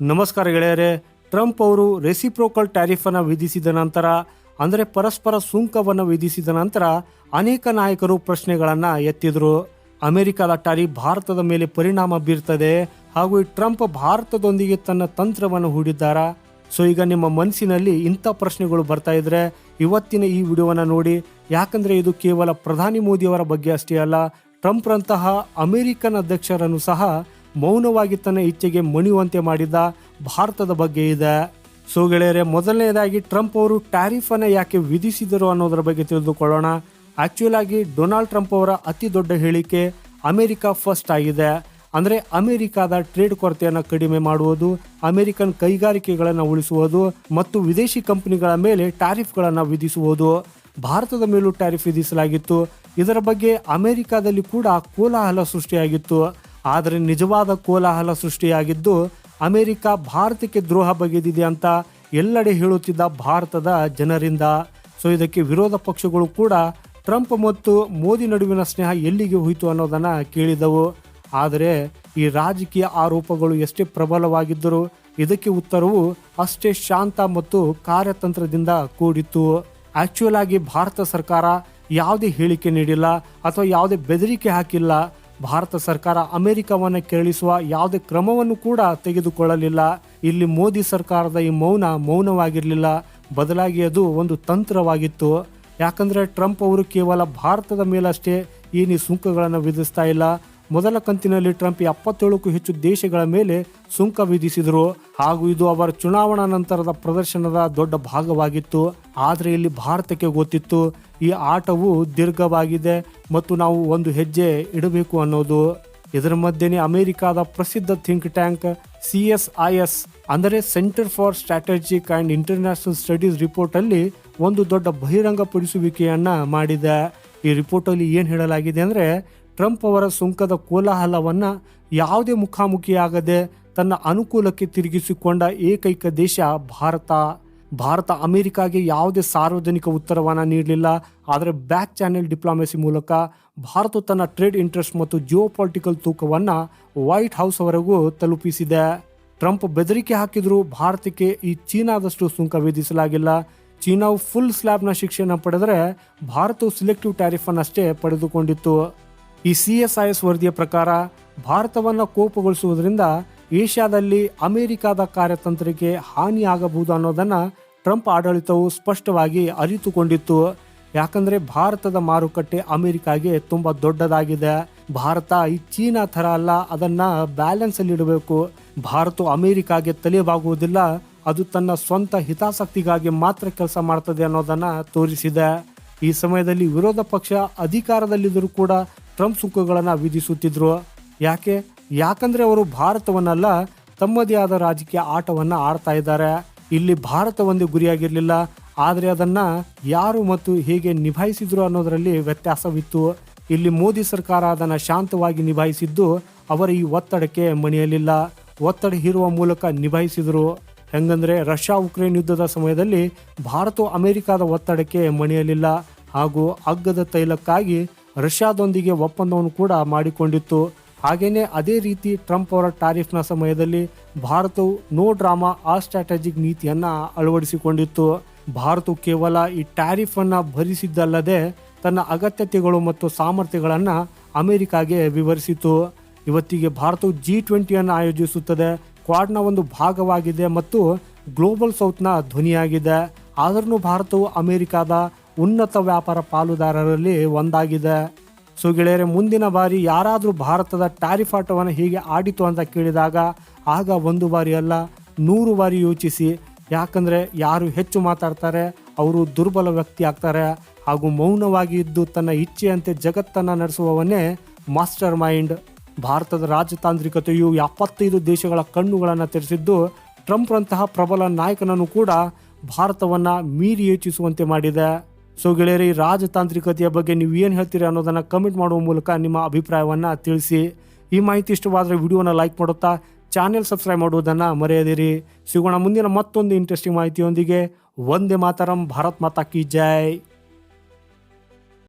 ನಮಸ್ಕಾರ ಗೆಳೆಯರೆ, ಟ್ರಂಪ್ ಅವರು ರೆಸಿಪ್ರೋಕಲ್ ಟ್ಯಾರಿಫ್ ಅನ್ನು ವಿಧಿಸಿದ ನಂತರ, ಅಂದರೆ ಪರಸ್ಪರ ಸುಂಕವನ್ನು ವಿಧಿಸಿದ ನಂತರ ಅನೇಕ ನಾಯಕರು ಪ್ರಶ್ನೆಗಳನ್ನು ಎತ್ತಿದ್ರು. ಅಮೆರಿಕದ ಟ್ಯಾರಿಫ್ ಭಾರತದ ಮೇಲೆ ಪರಿಣಾಮ ಬೀರ್ತದೆ ಹಾಗೂ ಈ ಟ್ರಂಪ್ ಭಾರತದೊಂದಿಗೆ ತನ್ನ ತಂತ್ರವನ್ನು ಹೂಡಿದ್ದಾರ? ಸೊ ಈಗ ನಿಮ್ಮ ಮನಸ್ಸಿನಲ್ಲಿ ಇಂಥ ಪ್ರಶ್ನೆಗಳು ಬರ್ತಾ ಇದ್ರೆ ಇವತ್ತಿನ ಈ ವಿಡಿಯೋವನ್ನು ನೋಡಿ. ಯಾಕಂದ್ರೆ ಇದು ಕೇವಲ ಪ್ರಧಾನಿ ಮೋದಿಯವರ ಬಗ್ಗೆ ಅಷ್ಟೇ ಅಲ್ಲ, ಟ್ರಂಪ್ರಂತಹ ಅಮೆರಿಕನ್ ಅಧ್ಯಕ್ಷರನ್ನು ಸಹ ಮೌನವಾಗಿ ತನ್ನ ಇಚ್ಛೆಗೆ ಮಣಿಯುವಂತೆ ಮಾಡಿದ ಭಾರತದ ಬಗ್ಗೆ ಇದೆ. ಸೊ ಗೆಳೆಯರೆ ಮೊದಲನೇದಾಗಿ ಟ್ರಂಪ್ ಅವರು ಟ್ಯಾರಿಫ್ ಅನ್ನು ಯಾಕೆ ವಿಧಿಸಿದರು ಅನ್ನೋದರ ಬಗ್ಗೆ ತಿಳಿದುಕೊಳ್ಳೋಣ. ಆಕ್ಚುಲ್ ಆಗಿ ಡೊನಾಲ್ಡ್ ಟ್ರಂಪ್ ಅವರ ಅತಿ ದೊಡ್ಡ ಹೇಳಿಕೆ ಅಮೆರಿಕ ಫಸ್ಟ್ ಆಗಿದೆ. ಅಂದ್ರೆ ಅಮೆರಿಕದ ಟ್ರೇಡ್ ಕೊರತೆಯನ್ನು ಕಡಿಮೆ ಮಾಡುವುದು, ಅಮೆರಿಕನ್ ಕೈಗಾರಿಕೆಗಳನ್ನು ಉಳಿಸುವುದು ಮತ್ತು ವಿದೇಶಿ ಕಂಪನಿಗಳ ಮೇಲೆ ಟ್ಯಾರಿಫ್ಗಳನ್ನು ವಿಧಿಸುವುದು. ಭಾರತದ ಮೇಲೂ ಟ್ಯಾರಿಫ್ ವಿಧಿಸಲಾಗಿತ್ತು. ಇದರ ಬಗ್ಗೆ ಅಮೆರಿಕಾದಲ್ಲಿ ಕೂಡ ಕೋಲಾಹಲ ಸೃಷ್ಟಿಯಾಗಿತ್ತು. ಆದರೆ ನಿಜವಾದ ಕೋಲಾಹಲ ಸೃಷ್ಟಿಯಾಗಿದ್ದು, ಅಮೆರಿಕ ಭಾರತಕ್ಕೆ ದ್ರೋಹ ಬಗೆದಿದೆ ಅಂತ ಎಲ್ಲೆಡೆ ಹೇಳುತ್ತಿದ್ದ ಭಾರತದ ಜನರಿಂದ. ಸೊ ಇದಕ್ಕೆ ವಿರೋಧ ಪಕ್ಷಗಳು ಕೂಡ ಟ್ರಂಪ್ ಮತ್ತು ಮೋದಿ ನಡುವಿನ ಸ್ನೇಹ ಎಲ್ಲಿಗೆ ಹೋಯಿತು ಅನ್ನೋದನ್ನು ಕೇಳಿದವು. ಆದರೆ ಈ ರಾಜಕೀಯ ಆರೋಪಗಳು ಎಷ್ಟೇ ಪ್ರಬಲವಾಗಿದ್ದರೂ ಇದಕ್ಕೆ ಉತ್ತರವು ಅಷ್ಟೇ ಶಾಂತ ಮತ್ತು ಕಾರ್ಯತಂತ್ರದಿಂದ ಕೂಡಿತ್ತು. ಆಕ್ಚುಯಲ್ ಆಗಿ ಭಾರತ ಸರ್ಕಾರ ಯಾವುದೇ ಹೇಳಿಕೆ ನೀಡಿಲ್ಲ ಅಥವಾ ಯಾವುದೇ ಬೆದರಿಕೆ ಹಾಕಿಲ್ಲ. ಭಾರತ ಸರ್ಕಾರ ಅಮೆರಿಕವನ್ನು ಕೆರಳಿಸುವ ಯಾವುದೇ ಕ್ರಮವನ್ನು ಕೂಡ ತೆಗೆದುಕೊಳ್ಳಲಿಲ್ಲ. ಇಲ್ಲಿ ಮೋದಿ ಸರ್ಕಾರದ ಈ ಮೌನ ಮೌನವಾಗಿರಲಿಲ್ಲ. ಬದಲಾಗಿ ಅದು ಒಂದು ತಂತ್ರವಾಗಿತ್ತು. ಯಾಕಂದರೆ ಟ್ರಂಪ್ ಅವರು ಕೇವಲ ಭಾರತದ ಮೇಲಷ್ಟೇ ಏನೀ ಸುಂಕಗಳನ್ನು ವಿಧಿಸ್ತಾ ಇಲ್ಲ. ಮೊದಲ ಕಂತಿನಲ್ಲಿ ಟ್ರಂಪ್ ಎಪ್ಪತ್ತೇಳಕ್ಕೂ ಹೆಚ್ಚು ದೇಶಗಳ ಮೇಲೆ ಸುಂಕ ವಿಧಿಸಿದರು. ಹಾಗೂ ಇದು ಅವರ ಚುನಾವಣಾ ನಂತರದ ಪ್ರದರ್ಶನದ ದೊಡ್ಡ ಭಾಗವಾಗಿತ್ತು. ಆದರೆ ಇಲ್ಲಿ ಭಾರತಕ್ಕೆ ಗೊತ್ತಿತ್ತು ಈ ಆಟವು ದೀರ್ಘವಾಗಿದೆ ಮತ್ತು ನಾವು ಒಂದು ಹೆಜ್ಜೆ ಇಡಬೇಕು ಅನ್ನೋದು. ಇದರ ಮಧ್ಯೆನೇ ಅಮೆರಿಕದ ಪ್ರಸಿದ್ಧ think tank C S I S ಅಂದರೆ centre for strategic and international studies report ಅಲ್ಲಿ ಒಂದು ದೊಡ್ಡ ಬಹಿರಂಗಪಡಿಸುವಿಕೆಯನ್ನು ಮಾಡಿದೆ. ಈ ರಿಪೋರ್ಟ್ ಅಲ್ಲಿ ಏನ್ ಹೇಳಲಾಗಿದೆ ಅಂದ್ರೆ ಟ್ರಂಪ್ ಅವರ ಸುಂಕದ ಕೋಲಾಹಲವನ್ನ ಯಾವುದೇ ಮುಖಾಮುಖಿಯಾಗದೆ ತನ್ನ ಅನುಕೂಲಕ್ಕೆ ತಿರುಗಿಸಿಕೊಂಡ ಏಕೈಕ ದೇಶ ಭಾರತ. ಭಾರತ ಅಮೆರಿಕಾಗೆ ಯಾವುದೇ ಸಾರ್ವಜನಿಕ ಉತ್ತರವನ್ನು ನೀಡಲಿಲ್ಲ. ಆದರೆ ಬ್ಯಾಕ್ ಚಾನೆಲ್ ಡಿಪ್ಲೊಮೆಸಿ ಮೂಲಕ ಭಾರತ ತನ್ನ ಟ್ರೇಡ್ ಇಂಟ್ರೆಸ್ಟ್ ಮತ್ತು ಜಿಯೋ ಪೊಲಿಟಿಕಲ್ ತೂಕವನ್ನು ವೈಟ್ ಹೌಸ್ ವರೆಗೂ ತಲುಪಿಸಿದೆ. ಟ್ರಂಪ್ ಬೆದರಿಕೆ ಹಾಕಿದರೂ ಭಾರತಕ್ಕೆ ಈ ಚೀನಾದಷ್ಟು ಸುಂಕ ವಿಧಿಸಲಾಗಿಲ್ಲ. ಚೀನಾವು ಫುಲ್ ಸ್ಲ್ಯಾಬ್ನ ಶಿಕ್ಷೆಯನ್ನು ಪಡೆದರೆ ಭಾರತವು ಸಿಲೆಕ್ಟಿವ್ ಟ್ಯಾರಿಫನ್ನಷ್ಟೇ ಪಡೆದುಕೊಂಡಿತ್ತು. ಈ ಸಿ ಎಸ್ ಐ ಎಸ್ ವರದಿಯ ಪ್ರಕಾರ ಭಾರತವನ್ನು ಕೋಪಗೊಳಿಸುವುದರಿಂದ ಏಷ್ಯಾದಲ್ಲಿ ಅಮೆರಿಕದ ಕಾರ್ಯತಂತ್ರಕ್ಕೆ ಹಾನಿಯಾಗಬಹುದು ಅನ್ನೋದನ್ನು ಟ್ರಂಪ್ ಆಡಳಿತವು ಸ್ಪಷ್ಟವಾಗಿ ಅರಿತುಕೊಂಡಿತ್ತು. ಯಾಕಂದರೆ ಭಾರತದ ಮಾರುಕಟ್ಟೆ ಅಮೆರಿಕಾಗೆ ತುಂಬ ದೊಡ್ಡದಾಗಿದೆ. ಭಾರತ ಈ ಚೀನಾ ಥರ ಅಲ್ಲ, ಅದನ್ನು ಬ್ಯಾಲೆನ್ಸಲ್ಲಿ ಇಡಬೇಕು. ಭಾರತವು ಅಮೆರಿಕಾಗೆ ತಲೆಬಾಗುವುದಿಲ್ಲ, ಅದು ತನ್ನ ಸ್ವಂತ ಹಿತಾಸಕ್ತಿಗಾಗಿ ಮಾತ್ರ ಕೆಲಸ ಮಾಡ್ತದೆ ಅನ್ನೋದನ್ನು ತೋರಿಸಿದೆ. ಈ ಸಮಯದಲ್ಲಿ ವಿರೋಧ ಪಕ್ಷ ಅಧಿಕಾರದಲ್ಲಿದ್ದರೂ ಕೂಡ ಟ್ರಂಪ್ ಸುಂಕಗಳನ್ನು ವಿಧಿಸುತ್ತಿದ್ರು. ಯಾಕೆ? ಯಾಕಂದ್ರೆ ಅವರು ಭಾರತವನ್ನಲ್ಲ, ತಮ್ಮದೇ ಆದ ರಾಜಕೀಯ ಆಟವನ್ನ ಆಡ್ತಾ ಇದ್ದಾರೆ. ಇಲ್ಲಿ ಭಾರತ ಒಂದು ಗುರಿಯಾಗಿರ್ಲಿಲ್ಲ, ಆದರೆ ಅದನ್ನ ಯಾರು ಮತ್ತು ಹೇಗೆ ನಿಭಾಯಿಸಿದ್ರು ಅನ್ನೋದರಲ್ಲಿ ವ್ಯತ್ಯಾಸವಿತ್ತು. ಇಲ್ಲಿ ಮೋದಿ ಸರ್ಕಾರ ಅದನ್ನ ಶಾಂತವಾಗಿ ನಿಭಾಯಿಸಿದ್ದು ಅವರ ಈ ಒತ್ತಡಕ್ಕೆ ಮಣಿಯಲಿಲ್ಲ. ಒತ್ತಡ ಹೀರುವ ಮೂಲಕ ನಿಭಾಯಿಸಿದ್ರು. ಹೆಂಗಂದ್ರೆ ರಷ್ಯಾ ಉಕ್ರೇನ್ ಯುದ್ಧದ ಸಮಯದಲ್ಲಿ ಭಾರತ ಅಮೆರಿಕದ ಒತ್ತಡಕ್ಕೆ ಮಣಿಯಲಿಲ್ಲ. ಹಾಗೂ ಅಗ್ಗದ ತೈಲಕ್ಕಾಗಿ ರಷ್ಯಾದೊಂದಿಗೆ ಒಪ್ಪಂದವನ್ನು ಕೂಡ ಮಾಡಿಕೊಂಡಿತ್ತು. ಹಾಗೇನೆ ಅದೇ ರೀತಿ ಟ್ರಂಪ್ ಅವರ ಟಾರಿಫ್ನ ಸಮಯದಲ್ಲಿ ಭಾರತವು ನೋ ಡ್ರಾಮಾ, ಆ ಸ್ಟ್ರಾಟಜಿಕ್ ನೀತಿಯನ್ನ ಅಳವಡಿಸಿಕೊಂಡಿತ್ತು. ಭಾರತವು ಕೇವಲ ಈ ಟ್ಯಾರಿಫ್ ಅನ್ನ ಭರಿಸಿದ್ದಲ್ಲದೆ ತನ್ನ ಅಗತ್ಯತೆಗಳು ಮತ್ತು ಸಾಮರ್ಥ್ಯಗಳನ್ನು ಅಮೆರಿಕಾಗೆ ವಿವರಿಸಿತು ಇವತ್ತಿಗೆ ಭಾರತವು ಜಿ ಟ್ವೆಂಟಿಯನ್ನು ಆಯೋಜಿಸುತ್ತದೆ. ಕ್ವಾಡ್ನ ಒಂದು ಭಾಗವಾಗಿದೆ ಮತ್ತು ಗ್ಲೋಬಲ್ ಸೌತ್ನ ಧ್ವನಿಯಾಗಿದೆ. ಆದರೂ ಭಾರತವು ಅಮೆರಿಕಾದ ಉನ್ನತ ವ್ಯಾಪಾರ ಪಾಲುದಾರರಲ್ಲಿ ಒಂದಾಗಿದೆ. ಸೊ ಗೆಳೆಯರೆ, ಮುಂದಿನ ಬಾರಿ ಯಾರಾದರೂ ಭಾರತದ ಟ್ಯಾರಿಫ್ ಆಟವನ್ನು ಹೀಗೆ ಆಡಿತು ಅಂತ ಕೇಳಿದಾಗ ಆಗ ಒಂದು ಬಾರಿ ಅಲ್ಲ, ನೂರು ಬಾರಿ ಯೋಚಿಸಿ. ಯಾಕಂದರೆ ಯಾರು ಹೆಚ್ಚು ಮಾತಾಡ್ತಾರೆ, ಅವರು ದುರ್ಬಲ ವ್ಯಕ್ತಿ ಆಗ್ತಾರೆ ಹಾಗೂ ಮೌನವಾಗಿ ಇದ್ದು ತನ್ನ ಇಚ್ಛೆಯಂತೆ ಜಗತ್ತನ್ನು ನಡೆಸುವವನ್ನೇ ಮಾಸ್ಟರ್ ಮೈಂಡ್. ಭಾರತದ ರಾಜತಾಂತ್ರಿಕತೆಯು ಎಪ್ಪತ್ತೈದು ದೇಶಗಳ ಕಣ್ಣುಗಳನ್ನು ತೆರೆಸಿದ್ದು, ಟ್ರಂಪ್ರಂತಹ ಪ್ರಬಲ ನಾಯಕನನ್ನು ಕೂಡ ಭಾರತವನ್ನು ಮೀರಿ ಯೋಚಿಸುವಂತೆ ಮಾಡಿದೆ. ಸೊ ಗೆಳೆಯರಿ, ರಾಜತಾಂತ್ರಿಕತೆಯ ಬಗ್ಗೆ ನೀವು ಏನು ಹೇಳ್ತೀರಿ ಅನ್ನೋದನ್ನು ಕಮೆಂಟ್ ಮಾಡುವ ಮೂಲಕ ನಿಮ್ಮ ಅಭಿಪ್ರಾಯವನ್ನು ತಿಳಿಸಿ. ಈ ಮಾಹಿತಿ ಇಷ್ಟವಾದರೆ ವಿಡಿಯೋನ ಲೈಕ್ ಮಾಡುತ್ತಾ ಚಾನೆಲ್ ಸಬ್ಸ್ಕ್ರೈಬ್ ಮಾಡುವುದನ್ನು ಮರೆಯದಿರಿ. ಸಿಗೋಣ ಮುಂದಿನ ಮತ್ತೊಂದು ಇಂಟ್ರೆಸ್ಟಿಂಗ್ ಮಾಹಿತಿಯೊಂದಿಗೆ. ಒಂದೇ ಮಾತರಂ, ಭಾರತ್ ಮಾತಾ ಕಿ ಜೈ.